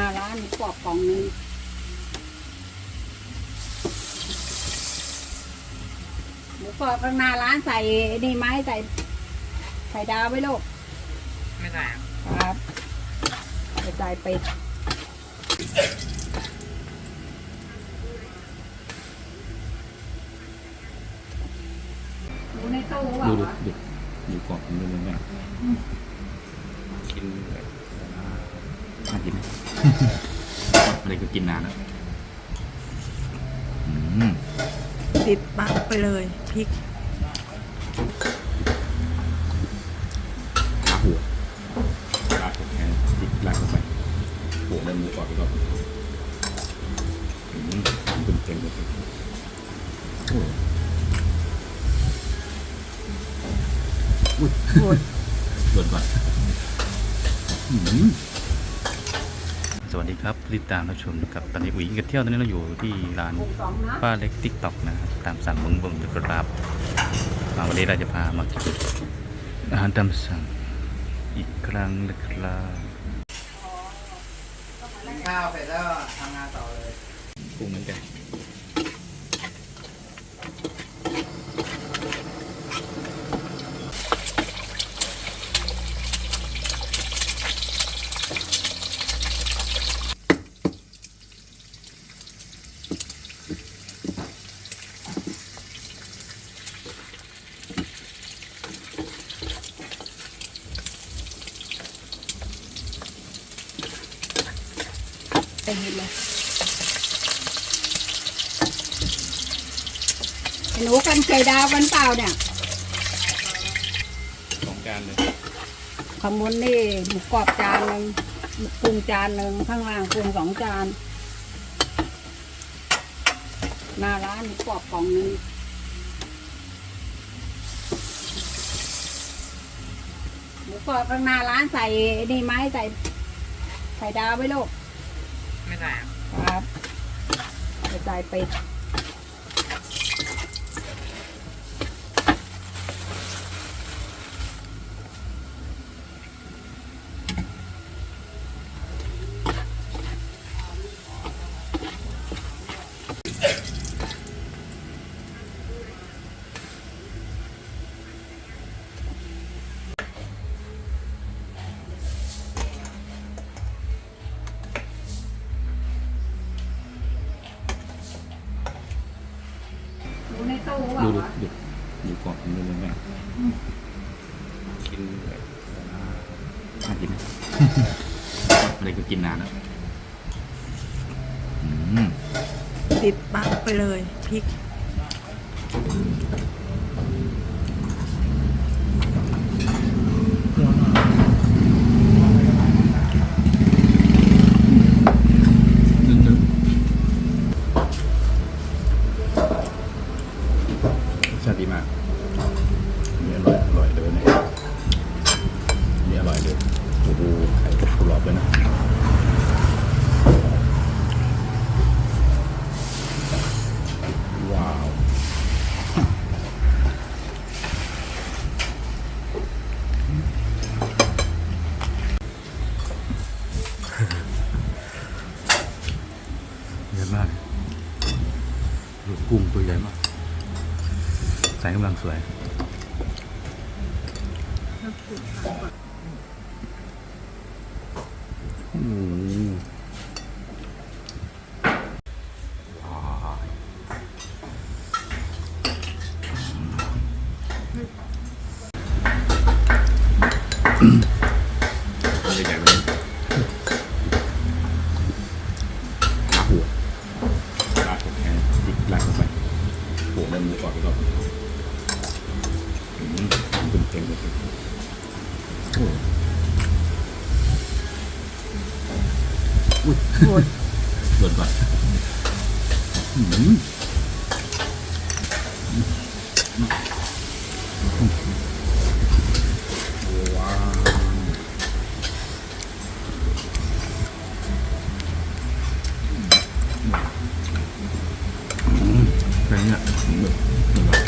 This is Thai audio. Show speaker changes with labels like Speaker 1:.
Speaker 1: านหมูกรอบกล่องนึงหมูกรอบข้างหน้าร้านใส่นี่ไหมใส่ใส่ดาวไว้ลูก
Speaker 2: ไม่ใส่ครับ
Speaker 1: ครับกระจายเป็ดดูในตู้ว่ะ
Speaker 3: ดูดูดูดูกรอบมันดูแม่กินแบบน่า กินไหมอะไรก็กินนานแล้วอืม
Speaker 4: ติดปากไปเลยพริก
Speaker 3: ขาหัวลาดแค่ติดลาดเข้าไปหัวได้หมูกรอบไปก่อนอืมเต็มเต็มเลยโอ้อุ้ย
Speaker 4: หมด
Speaker 3: หล่นก่อนอืม สวัสดีครับรีบตามรับชมนะครับตอนนี้อุ๋ยกับเที่ยวตอนนี้เราอยู่ที่ร้าน
Speaker 1: หกสองนะ
Speaker 3: ป้าเล็กติ๊กต็อกนะครับตามสั่งเบิ่งเบิ่งนะครับมาวันนี้เราจะพามากินอาหารตามสั่งอีกครั้งนะครับ
Speaker 2: ข้าวเสร็จแล้วทำงานต่อเลย
Speaker 3: ปรุงเหมือนกัน
Speaker 1: เห็นเลยไอ้หนูกันไก่ดาวกันเปล่าเนี่ย
Speaker 3: สองจานเลย
Speaker 1: ข้างบนนี่หมูกรอบจานหนึ่งหมูปรุงจานหนึ่งข้างล่างปรุงสองจานหน้าร้านหมูกรอบกล่องนึงหมูกรอบข้างหน้าร้านใส่นี่ไหมใส่ ใส่ดาวไว้ลูก
Speaker 2: ไม่ใส่ครับ
Speaker 1: ครับกระจายไป ดูดู
Speaker 3: ดูกรอบมันดูแม่กินแบบน่ากินอะไรก็กินนานแล้วอืม
Speaker 4: ติดปากไปเลยพริก
Speaker 3: มากนี่อร่อยอร่อยเลยเนี่ยนี่อร่อยเลยโอ้โหไข่กรอบเลยนะว้าวเยอะมากดูกุ้งตัวใหญ่มาก ใส่กำลังสวยอืมว้าวตัวใหญ่ไหมขาหัวลาดแค่ติดลาดเข้าไปหัวด้หมูกรอบไปก่อน เต็มเต็มเลยโอ้อุ้ย
Speaker 4: หมด
Speaker 3: หล่นก่อนอืมว้าวอืมเป็นเนี่ยแบบแบบ